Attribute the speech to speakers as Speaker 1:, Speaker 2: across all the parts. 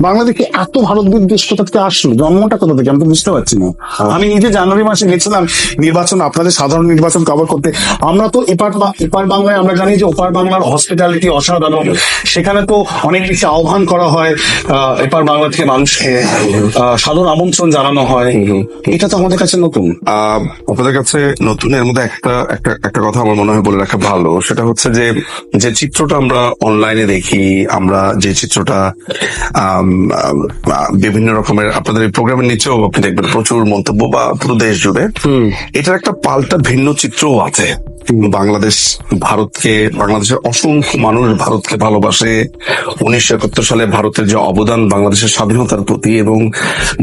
Speaker 1: বাংলাদেশে এত ভারত বিদ্বেষ কোথা থেকে আসলো? জন্মটা কোথা থেকে? আমি তো বুঝতে পারছি না। আমি নিজে জানুয়ারি মাসে গেছিলাম নির্বাচন আপনাদের সাধারণ নির্বাচন কভার করতে। আমরা তো এপার এপার বাংলায় আমরা জানি যে ওপার বাংলার হসপিটালিটি অসাধারণ। সেখানে তো অনেক বেশি আহ্বান করা হয় এপার বাংলা থেকে মানুষকে সাদর আমন্ত্রণ জানানো হয়। এটা তো আমাদের কাছে নতুন।
Speaker 2: আহ, আপনাদের কাছে নতুনের মধ্যে একটা একটা একটা কথা আমার মনে হয় বলে রাখা ভালো। সেটা হচ্ছে যে যে চিত্রটা আমরা অনলাইনে দেখি আমরা যে চিত্রটা আহ, বিভিন্ন রকমের আপনাদের এই প্রোগ্রামের নিচেও আপনি দেখবেন প্রচুর মন্তব্য বা পুরো দেশ জুড়ে। এটার একটা পাল্টা ভিন্ন চিত্রও আছে। বাংলাদেশ ভারতকে বাংলাদেশের অসংখ্য মানুষ ভারতকে ভালোবাসে। উনিশশো একাত্তর সালে ভারতের যে অবদান বাংলাদেশের স্বাধীনতার প্রতি এবং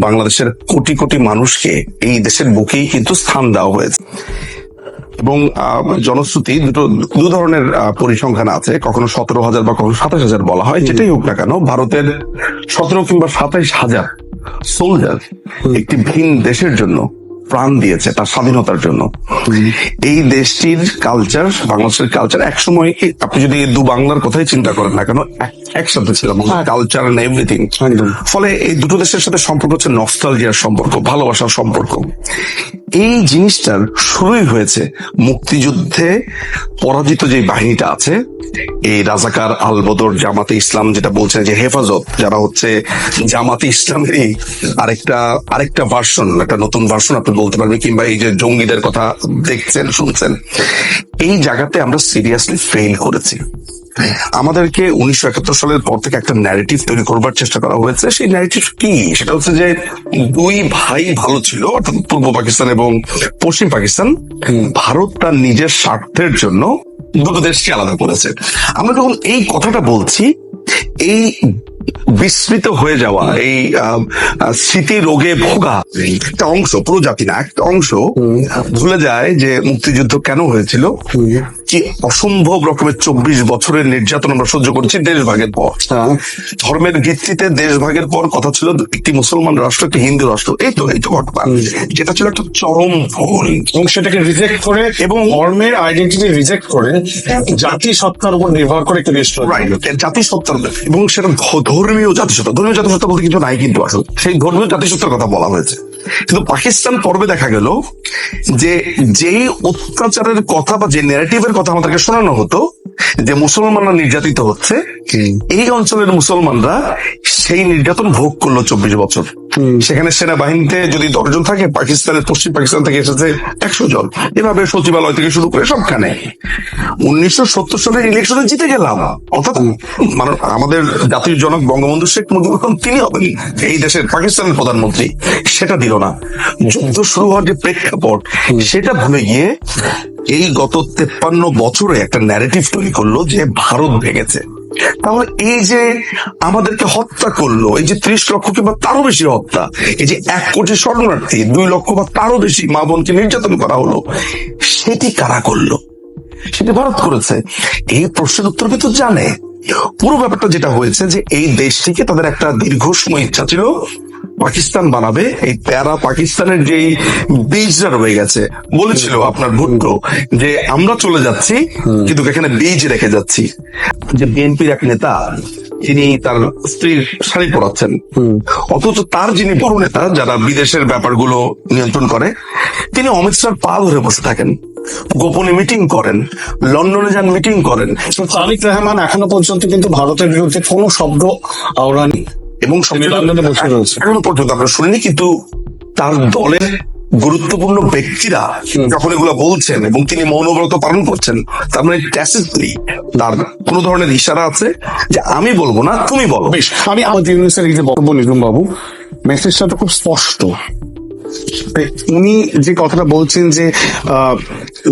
Speaker 2: বাংলাদেশের কোটি কোটি মানুষকে এই দেশের বুকেই কিন্তু স্থান দেওয়া হয়েছে। এবং আহ, জনশ্রুতি দুটো দু ধরনের পরিসংখ্যান আছে। কখনো সতেরো হাজার বা কখনো সাতাশ হাজার বলা হয় যেটাই হোক না কেন ভারতের সতেরো কিংবা সাতাইশ হাজার সোলজার একটি ভিন দেশের জন্য প্রাণ দিয়েছে তার স্বাধীনতার জন্য। এই দেশটির কালচার বাংলাদেশের কালচার একসময় আপনি যদি দু বাংলার কথাই চিন্তা করেন না কেন একসাথে ছিল কালচার এন্ড এভরিথিং ফলে এই দুটো দেশের সাথে সম্পর্ক হচ্ছে নস্টালজিয়ার সম্পর্ক ভালোবাসার সম্পর্ক। এই জিনিসটার শুরুই হয়েছে মুক্তিযুদ্ধে পরাজিত যে বাহিনীটা আছে এই রাজাকার আলবদর জামাতে ইসলাম যেটা বলছেন যে হেফাজত, যারা হচ্ছে জামাতে ইসলামেরই আরেকটা আরেকটা ভার্সন একটা নতুন ভার্সন আপনি বলতে পারবেন, কিংবা এই যে জঙ্গিদের কথা দেখছেন, শুনছেন, এই জায়গাতে আমরা সিরিয়াসলি ফেল করেছি। আমাদেরকে উনিশশো একাত্তর সালের পর থেকে একটা ন্যারেটিভ তৈরি করবার চেষ্টা করা হয়েছে। সেই ন্যারেটিভ কি? সেটা হচ্ছে যে দুই ভাই ভালো ছিল অর্থাৎ পূর্ব পাকিস্তান এবং পশ্চিম পাকিস্তান। ভারত তার নিজের স্বার্থের জন্য দুটো দেশকে আলাদা করেছে। আমরা যখন এই কথাটা বলছি এই বিস্মৃত হয়ে যাওয়া এই স্মৃতি রোগে ভোগা একটা অংশ পুরো জাতি না একটা অংশ ভুলে যায় যে মুক্তিযুদ্ধ কেন হয়েছিল। কি অসম্ভব রকমের চব্বিশ বছরের নির্যাতন আমরা সহ্য করেছি দেশভাগের পর। ধর্মের ভিত্তিতে দেশভাগের পর কথা ছিল একটি মুসলমান রাষ্ট্র একটি হিন্দু রাষ্ট্র। এই তো এই তো ঘটনা। যেটা ছিল একটা চরম ভুল।
Speaker 1: এবং সেটাকে রিজেক্ট করে এবং ধর্মের আইডেন্টিটি রিজেক্ট করে জাতি সত্তার উপর নির্ভর করে একটি দেশ তৈরি
Speaker 2: রাইট জাতিসত্তার এবং সেটা ধর্মীয় জাতিসত্তা। ধর্মীয় জাতিসত্তা বলতে কিছু নাই কিন্তু আসলে। সেই ধর্মীয় জাতিসত্তার কথা বলা হয়েছে। কিন্তু পাকিস্তান পর্বে দেখা গেল যে, যেই অত্যাচারের কথা বা যে ন্যারেটিভের কথা আমাদেরকে শোনানো হতো যে মুসলমানরা নির্যাতিত হচ্ছে এই অঞ্চলের মুসলমানরা সেই নির্যাতন ভোগ করল চব্বিশ বছর। সেখানে সেনাবাহিনীতে যদি দশজন থাকে পাকিস্তানের পশ্চিম পাকিস্তান থেকে এসেছে একশো জন। এভাবে সচিবালয় থেকে শুরু করে সবখানে। উনিশশো সত্তর সালের ইলেকশনে জিতে গেলাম। অর্থাৎ মানে আমাদের জাতির জনক বঙ্গবন্ধু শেখ মুজিবুর রহমান তিনি হবেন এই দেশের পাকিস্তানের প্রধানমন্ত্রী। সেটা দিল না। যুদ্ধ শুরু হওয়ার যে প্রেক্ষাপট সেটা ভুলে গিয়ে এই গত তেপ্পান্ন বছরে একটা ন্যারেটিভ তৈরি করল যে ভারত ভেঙেছে। তাহলে এই যে আমাদেরকে হত্যা করল, এই যে ত্রিশ লক্ষ কিংবা তারও বেশি হত্যা, এই যে এক কোটি শরণার্থী, দুই লক্ষ বা তারও বেশি মা বোনকে নির্যাতন করা হলো, সেটি কারা করল? সেটি ভারত করেছে। এই প্রশ্নের উত্তর কিন্তু জানে। পুরো ব্যাপারটা যেটা হয়েছে যে এই দেশটিকে তাদের একটা দীর্ঘ সময় ইচ্ছা ছিল পাকিস্তান বানাবে এই প্যারা পাকিস্তানের যেই বীজটা রয়ে গেছে বলেছিল আপনার ভুট্টো যে আমরা চলে যাচ্ছি কিন্তু এখানে বীজ রেখে যাচ্ছি। যে বিএনপির এক নেতা তিনি তার স্ত্রীর শাড়ি পরাচ্ছেন। অথচ তার যিনি বড় নেতা যারা বিদেশের ব্যাপারগুলো নিয়ন্ত্রণ করে তিনি অমিত শাহর পা ধরে বসে থাকেন। গোপনে মিটিং করেন লন্ডনে যান মিটিং করেন।
Speaker 1: তারিক রহমান এখনও পর্যন্ত কিন্তু ভারতের বিরুদ্ধে কোনো শব্দ আওড়ানি
Speaker 2: এবং। এখনও পর্যন্ত আমরা শুনিনি কিন্তু তার দলের গুরুত্বপূর্ণ ব্যক্তিরা যখন এগুলো বলছেন এবং তিনি মৌনব্রত পালন করছেন তার মানে tacitly তার কোন ধরনের ইশারা আছে যে আমি বলব না তুমি বলো।
Speaker 1: বেশ আমি আমাদের ইউনিসের এই যে বক্তব্য নিজুম বাবু। মেসেজটা তো খুব স্পষ্ট। উনি যে কথাটা বলছেন যে আহ,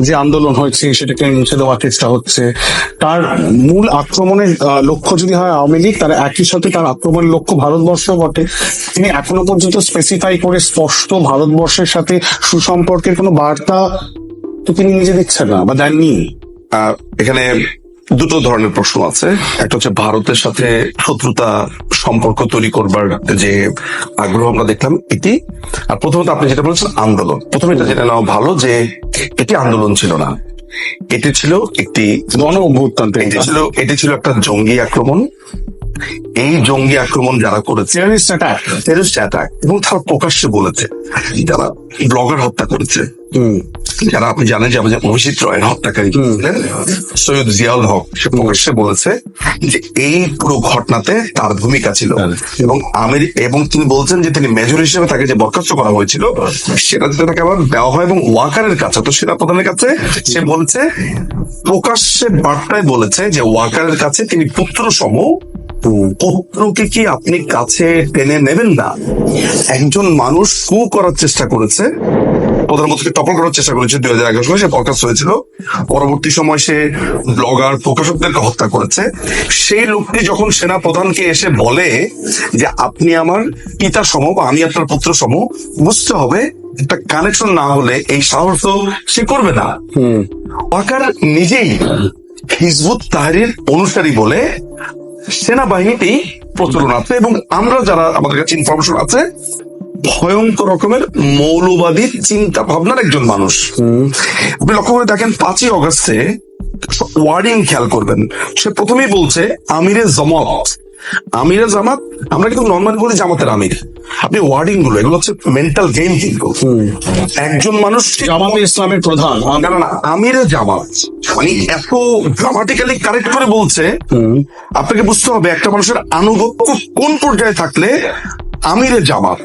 Speaker 1: যে আন্দোলন হয়েছে, সেটাকে মুছে দেওয়ার চেষ্টা হচ্ছে। তার মূল আক্রমণের লক্ষ্য যদি হয় আওয়ামী লীগ, তার একই সাথে তার আক্রমণের লক্ষ্য ভারতবর্ষ বটে। তিনি এখনও পর্যন্ত স্পেসিফাই করে স্পষ্ট ভারতবর্ষের সাথে সুসম্পর্কের কোনো বার্তা তো তিনি নিজে দিচ্ছেন না, বা দেননি।
Speaker 2: এখানে দুটো ধরনের প্রশ্ন আছে। একটা হচ্ছে ভারতের সাথে শত্রুতা সম্পর্ক তৈরি করবার যে আগ্রহ আমরা দেখলাম এটি। আর প্রথমত আপনি যেটা বলেছেন আন্দোলন। প্রথমে এটা জেনে নেওয়া ভালো যে এটি আন্দোলন ছিল না। এটি ছিল একটি
Speaker 1: গণ অভ্যুত্থান
Speaker 2: এটি ছিল এটি ছিল একটা জঙ্গি আক্রমণ। এই জঙ্গি আক্রমণ যারা করেছে
Speaker 1: অ্যাটাক
Speaker 2: এবং তারা প্রকাশ্যে বলেছে যারা ব্লগার হত্যা করেছে। যারা আপনি জানেন যে আমাদের অভিজিৎ রয়ের হত্যাকারী ছিলেন সৈয়দ জিয়াউল হক সে প্রকাশ্যে বলেছে যে এই পুরো ঘটনাতে তার ভূমিকা ছিল। এবং আমের এবং তিনি বলছেন যে তিনি মেজর হিসেবে তাকে যে বরখাস্ত করা হয়েছিল সেটা যাতে তাকে আবার দেওয়া হয় এবং ওয়াকারের কাছে তো সেনা প্রধানের কাছে সে বলছে প্রকাশ্যে বার্তায় বলেছে যে ওয়াকারের কাছে তিনি পুত্র সম পুত্রকে কি আপনি কাছে টেনে নেবেন না? একজন মানুষ কু করার চেষ্টা করেছে প্রধানমন্ত্রীকে টপল করার চেষ্টা করেছে দুই হাজার এগারো সালে সে প্রকাশ হয়েছিল। পরবর্তী সময় সে ব্লগার প্রকাশকদেরকে হত্যা করেছে। সেই লোকটি যখন সেনা প্রধানকে এসে বলে যে আপনি আমার পিতা সম বা আমি আপনার পুত্র সম বুঝতে হবে একটা কানেকশন না হলে এই সাহস তো সে করবে না। ওয়াকার নিজেই হিজবুত তাহরির অনুসারী বলে সেনাবাহিনীতেই প্রচলন আছে এবং আমরা যারা আমাদের কাছে ইনফরমেশন আছে ভয়ঙ্কর রকমের মৌলবাদী চিন্তা ভাবনার একজন মানুষ। আপনি লক্ষ্য করে দেখেন পাঁচই অগস্টে ওয়ার্ডিং খেয়াল করবেন। সে প্রথমেই বলছে আমিরে জমাত। আমিরে জামাত আমরা কিন্তু নর্মাল বলি জামাতের আমির। আপনি ওয়ার্ডিংগুলো এগুলো হচ্ছে মেন্টাল গেম কিন্তু। একজন মানুষ
Speaker 1: জামাতে ইসলামের প্রধান
Speaker 2: আমিরে। জামাত। মানে এত গ্রামাটিক্যালি কারেক্ট করে বলছে আপনাকে বুঝতে হবে একটা মানুষের আনুগত্য কোন পর্যায়ে থাকলে আমিরে জামাত।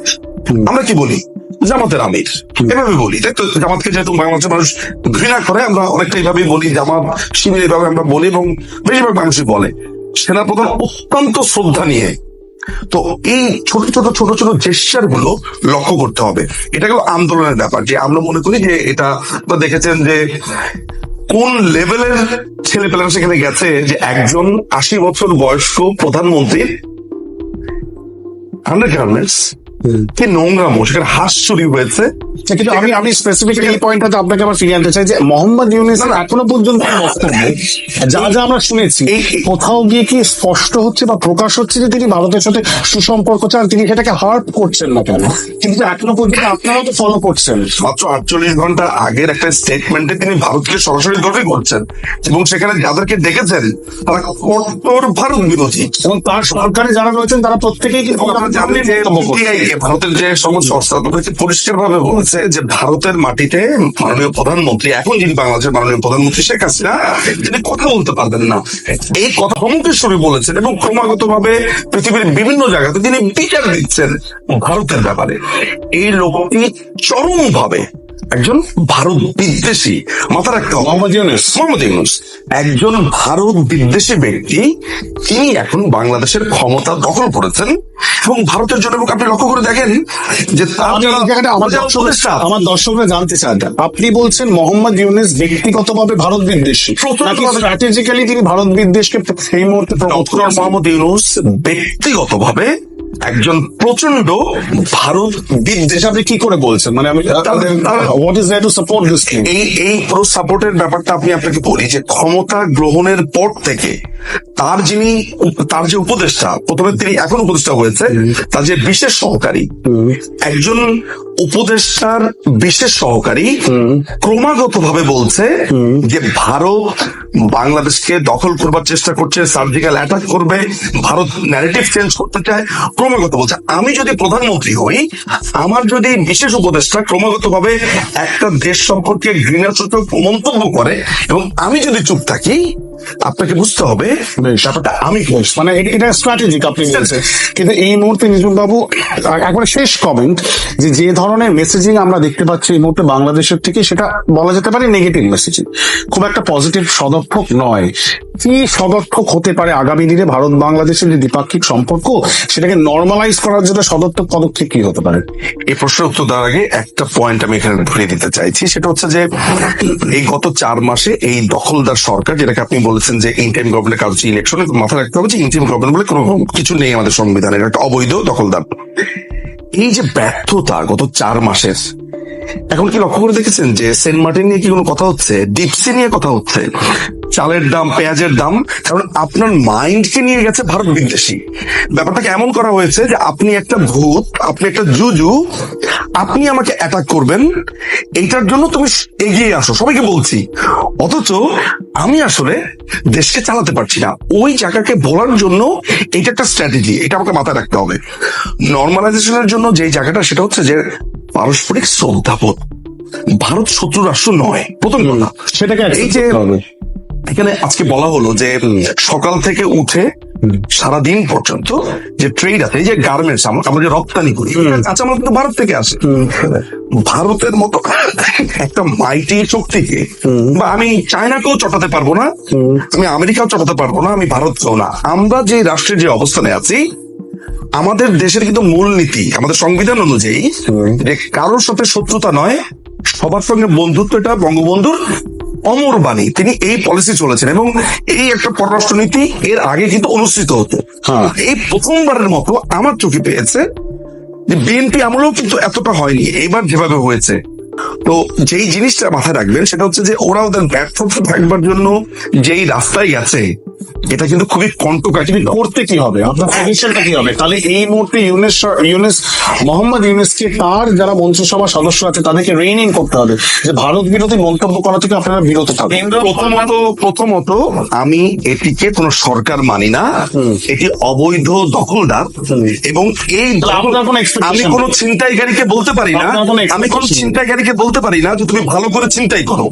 Speaker 2: আমরা কি বলি? জামাতের আমির। এভাবে বলি। তাই তো জামাতকে যেহেতু বাংলাদেশের মানুষ ঘৃণা করে আমরা অনেকটা এইভাবেই বলি জামাত শিবির এভাবে আমরা বলি এবং বেশিরভাগ মানুষই বলে। সেনাপ্রধান অত্যন্ত শ্রদ্ধা নিয়ে। তো এই ছোট ছোট ছোট ছোট জেস্টারগুলো লক্ষ্য করতে হবে। এটা গেল আন্দোলনের ব্যাপার। যে আমরা মনে করি যে এটা দেখেছেন যে কোন লেভেলের ছেলে পেলেরা সেখানে গেছে যে একজন আশি বছর বয়স্ক প্রধানমন্ত্রীর আন্ডার গার্মেন্টস কি নোংরামো সেখানে হাঁস চুরি হয়েছে?
Speaker 1: কিন্তু আমি আমি স্পেসিফিক এই পয়েন্টটাতে আপনাকে আবার ফিরিয়ে আনতে চাই যে মোহাম্মদ ইউনিস এখনও পর্যন্ত বক্তব্য যা যা আমরা শুনেছি কোথাও গিয়ে কি স্পষ্ট হচ্ছে বা প্রকাশ হচ্ছে যে তিনি ভারতের সাথে সুসম্পর্ক চান? তিনি সেটাকে হার্ট করছেন না কেন? কিন্তু এখনও পর্যন্ত আপনারাও তো ফলো করছেন।
Speaker 2: মাত্র আটচল্লিশ ঘণ্টা আগের একটা স্টেটমেন্টে তিনি ভারতকে সরাসরি দোষী করছেন এবং সেখানে যাদেরকে ডেকেছেন তারা কট্টর ভারত বিরোধী।
Speaker 1: এবং তার সরকারে যারা রয়েছেন তারা প্রত্যেকেই কিন্তু
Speaker 2: ভারতের যে সংবাদ সংস্থা তাদেরকে পরিষ্কার ভাবে বলেছে যে ভারতের মাটিতে মাননীয় প্রধানমন্ত্রী এখন যিনি বাংলাদেশের মাননীয় প্রধানমন্ত্রী শেখ হাসিনা তিনি কথা বলতে পারবেন না। এই কথা সমুখেশ্বরী বলেছেন এবং ক্রমাগত ভাবে পৃথিবীর বিভিন্ন জায়গাতে তিনি বিচার দিচ্ছেন ভারতের ব্যাপারে। এই লোকটি চরম ভাবে একজন ভারত বিদ্বেষী মাথা রাখতে হবে।
Speaker 1: মোহাম্মদ ইউনুস।
Speaker 2: মোহাম্মদ ইউনুস একজন ভারত বিদ্বেষী ব্যক্তি তিনি এখন বাংলাদেশের ক্ষমতা দখল করেছেন। এবং ভারতের জন্য এবং আপনি লক্ষ্য করে দেখেন যে
Speaker 1: আমার দর্শকরা জানতে চান আপনি বলছেন মোহাম্মদ ইউনুস ব্যক্তিগতভাবে ভারত বিদ্বেষী স্ট্র্যাটেজিক্যালি তিনি ভারত বিদ্বেষকে সেই মুহূর্তে?
Speaker 2: মোহাম্মদ ইউনুস ব্যক্তিগতভাবে একজন প্রচণ্ড ভারত বিদ্বেষী।
Speaker 1: আপনি কি করে বলছেন? মানে আমি what is to support this
Speaker 2: এই এই প্রো সাপোর্টের ব্যাপারটা আপনি আপনাকে বলি যে ক্ষমতা গ্রহণের পর থেকে তার যিনি তার যে উপদেষ্টা প্রথমে তিনি এখন উপদেষ্টা হয়েছে তার যে বিশেষ সহকারী একজন উপদেষ্টার বিশেষ সহকারী ক্রমাগত ভাবে বলছে যে ভারত বাংলাদেশকে দখল করবার চেষ্টা করছে সার্জিক্যাল অ্যাটাক করবে, ভারত ন্যারেটিভ চেঞ্জ করতে চায়, ক্রমাগত বলছে। আমি যদি প্রধানমন্ত্রী হই, আমার যদি বিশেষ উপদেষ্টা ক্রমাগত ভাবে একটা দেশ সম্পর্কে ঘৃণাসূচক মন্তব্য করে এবং আমি যদি চুপ থাকি আপনাকে বুঝতে হবে ব্যাপারটা আমি
Speaker 1: মানে এটা স্ট্র্যাটেজিক আপনি বলছেন। কিন্তু এই মুহূর্তে নিজুম বাবু একবারে শেষ কমেন্ট যে যে ধরনের মেসেজিং আমরা দেখতে পাচ্ছি এই মুহূর্তে বাংলাদেশের থেকে সেটা বলা যেতে পারে নেগেটিভ মেসেজিং খুব একটা পজিটিভ সদর্থক নয়। কি সদর্থক হতে পারে আগামী দিনে ভারত বাংলাদেশের যে দ্বিপাক্ষিক সম্পর্ক সেটাকে নর্মালাইজ করার জন্য সদর্থক পদক্ষেপ কি হতে পারে?
Speaker 2: এই প্রশ্নের উত্তর দেওয়ার আগে একটা পয়েন্ট আমি এখানে ধরে দিতে চাইছি। সেটা হচ্ছে যে এই গত চার মাসে এই দখলদার সরকার যেটাকে আপনি বলেছেন যে ইন্টারিম গভর্নমেন্টের কাজ হচ্ছে ইলেকশন মাথায় রাখতে হবে যে ইন্টারিম গভর্নমেন্ট বলে কোনো কিছু নেই আমাদের সংবিধানের একটা অবৈধ দখলদার। এই যে ব্যর্থতা গত চার মাসের এখন কি লক্ষ্য করে দেখেছেন যে সেন্ট মার্টিন নিয়ে কি কোনো কথা হচ্ছে? ডিপসি নিয়ে কথা হচ্ছে। চালের দাম, পেঁয়াজের দাম, কারণ আপনার মাইন্ডকে নিয়ে গেছে ভারত বিদ্বেষী। ব্যাপারটাকে এমন করা হয়েছে যে আপনি একটা ভূত, আপনি একটা জুজু, আপনি আমাকে অ্যাটাক করবেন। এইটার জন্য তুমি এগিয়ে আসো, সবাইকে বলছি। অথচ আমি আসলে দেশকে চালাতে পারছি না। ওই জায়গাকে বলার জন্য এটা একটা স্ট্র্যাটেজি এটা আমাকে মাথায় রাখতে হবে। নর্মালাইজেশনের জন্য যে জায়গাটা, সেটা হচ্ছে যে পারস্পরিক শ্রদ্ধাবোধ। ভারত শত্রু রাষ্ট্র নয়। প্রথম কথা।
Speaker 1: সেটাকে
Speaker 2: এই যে এখানে আজকে বলা হলো যে সকাল থেকে উঠে সারাদিন পর্যন্ত যে ট্রেড আছে এই যে গার্মেন্টস আমরা যে রপ্তানি করি কাঁচামাল কিন্তু ভারত থেকে আসে। ভারতের মতো একটা মাইটি শক্তিকে বা আমি চায়নাকেও চটাতে পারব না আমি আমেরিকাও চটাতে পারব না আমি ভারতকেও না। আমরা যে রাষ্ট্রের যে অবস্থানে আছি আমাদের দেশের কিন্তু মূলনীতি আমাদের সংবিধান অনুযায়ী যে কারোর সাথে শত্রুতা নয় সবার সঙ্গে বন্ধুত্ব এটা বঙ্গবন্ধুর অমর বাণী। তিনি এই পলিসি চলেছেন এবং এই একটা পররাষ্ট্রনীতি এর আগে কিন্তু অনুষ্ঠিত হতো।
Speaker 1: হ্যাঁ।
Speaker 2: এই প্রথমবারের মতো আমার চোখে পেয়েছে যে বিএনপি আমলেও কিন্তু এতটা হয়নি এইবার যেভাবে হয়েছে। তো যেই জিনিসটা মাথায় রাখবেন সেটা হচ্ছে যে ওরা ওদের ব্যর্থতা থাকবার জন্য যেই রাস্তায় গেছে এটা কিন্তু খুবই কণ্ঠকাঠি।
Speaker 1: করতে কি হবে? আপনার সাজেশনটা কি হবে? তাহলে এই মুহূর্তে ইউনেস ইউনেস মোহাম্মদ ইউনেসকে তার যারা মন্ত্রিসভা সদস্য আছে তাদেরকে রেইনিং করতে হবে। যে ভারত বিরোধী মন্তব্য করা থেকে আপনারা বিরত থাকবেন
Speaker 2: প্রথমত প্রথমত আমি এটিকে কোন সরকার মানি না। এটি অবৈধ দখলদার। এবং এই আমি কোন ছিনতাইকারীকে বলতে পারি না। আমি কোন। ছিনতাইকারীকে বলতে পারি না যে তুমি ভালো করে ছিনতাই করো।